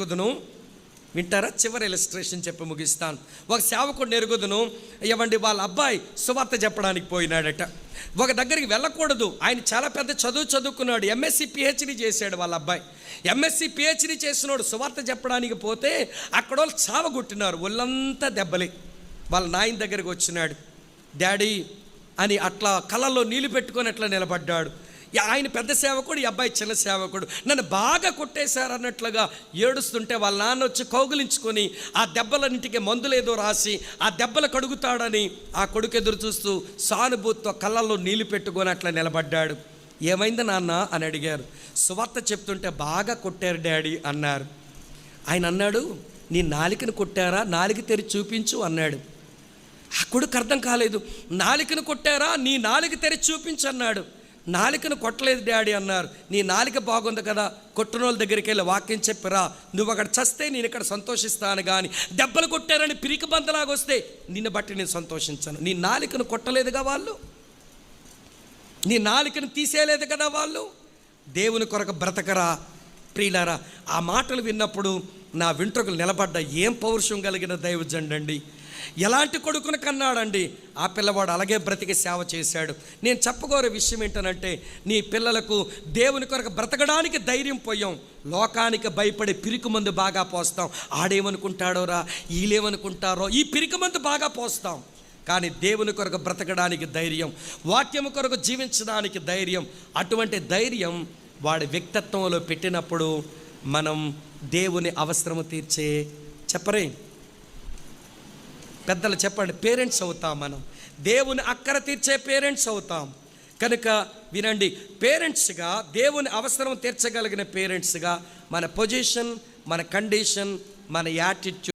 నెరుగుదును. వింటారా? చివరి ఇలస్ట్రేషన్ చెప్పి ముగిస్తాను. ఒక సేవకుడు నెరుగుదును. ఇవ్వండి వాళ్ళ అబ్బాయి సువార్త చెప్పడానికి పోయినాడట. ఒక దగ్గరికి వెళ్ళకూడదు. ఆయన చాలా పెద్ద చదువు చదువుకున్నాడు. ఎంఎస్సి పిహెచ్డి చేశాడు వాళ్ళ అబ్బాయి. ఎంఎస్సి పిహెచ్డి చేసినోడు సువార్త చెప్పడానికి పోతే అక్కడ వాళ్ళు చావగొట్టినారు ఒళ్ళంతా దెబ్బలే. వాళ్ళ నాయన దగ్గరికి వచ్చినాడు. డాడీ అని అట్లా కళ్ళల్లో నీళ్ళు పెట్టుకొని అట్లా నిలబడ్డాడు. ఆయన పెద్ద సేవకుడు ఈ అబ్బాయి చిన్న సేవకుడు. నన్ను బాగా కొట్టేశారు అన్నట్లుగా ఏడుస్తుంటే వాళ్ళ నాన్న వచ్చి కౌగులించుకొని ఆ దెబ్బలన్నింటికి మందులేదో రాసి ఆ దెబ్బలు కడుగుతాడని ఆ కొడుకు ఎదురు చూస్తూ సానుభూతితో కళ్ళల్లో నీళ్ళు పెట్టుకొని అట్లా నిలబడ్డాడు. ఏమైంది నాన్న అని అడిగారు. సువార్త చెప్తుంటే బాగా కొట్టారు డాడీ అన్నారు. ఆయన అన్నాడు నీ నాలికను కొట్టారా? నాలిక తెరి చూపించు అన్నాడు. ఆ కొడుకు అర్థం కాలేదు. నాలికను కొట్టారా? నీ నాలిక తెరి చూపించు అన్నాడు. నాలికను కొట్టలేదు డాడీ అన్నారు. నీ నాలిక బాగుంది కదా కొట్టిన వాళ్ళ దగ్గరికి వెళ్ళి వాక్యం చెప్పిరా. నువ్వు అక్కడ చస్తే నేను ఇక్కడ సంతోషిస్తాను కానీ దెబ్బలు కొట్టారని పిరికి బందలాగా వస్తే నిన్ను బట్టి నేను సంతోషించాను. నీ నాలికను కొట్టలేదుగా వాళ్ళు? నీ నాలికను తీసేయలేదు కదా వాళ్ళు? దేవుని కొరకు బ్రతకరా. ప్రియులారా ఆ మాటలు విన్నప్పుడు నా వెంట్రుకలు నిలబడ్డ ఏం పౌరుషం కలిగిన దైవజండండి ఎలాంటి కొడుకును కన్నాడండి? ఆ పిల్లవాడు అలాగే బ్రతికి సేవ చేశాడు. నేను చెప్పగోరే విషయం ఏంటనంటే నీ పిల్లలకు దేవుని కొరకు బ్రతకడానికి ధైర్యం పోయాం. లోకానికి భయపడి పిరికి మందు బాగా పోస్తాం. ఆడేమనుకుంటాడోరా? వీళ్ళేమనుకుంటారో ఈ పిరికి మందు బాగా పోస్తాం. కానీ దేవుని కొరకు బ్రతకడానికి ధైర్యం వాక్యము కొరకు జీవించడానికి ధైర్యం అటువంటి ధైర్యం వాడి వ్యక్తిత్వంలో పెట్టినప్పుడు మనం దేవుని అవసరము తీర్చే చెప్పరే. పెద్దలు చెప్పండి పేరెంట్స్ అవుతాం మనం. దేవుని అక్కర తీర్చే పేరెంట్స్ అవుతాం. కనుక వినండి పేరెంట్స్గా దేవుని అవసరం తీర్చగలిగిన పేరెంట్స్గా మన పొజిషన్ మన కండిషన్ మన యాటిట్యూడ్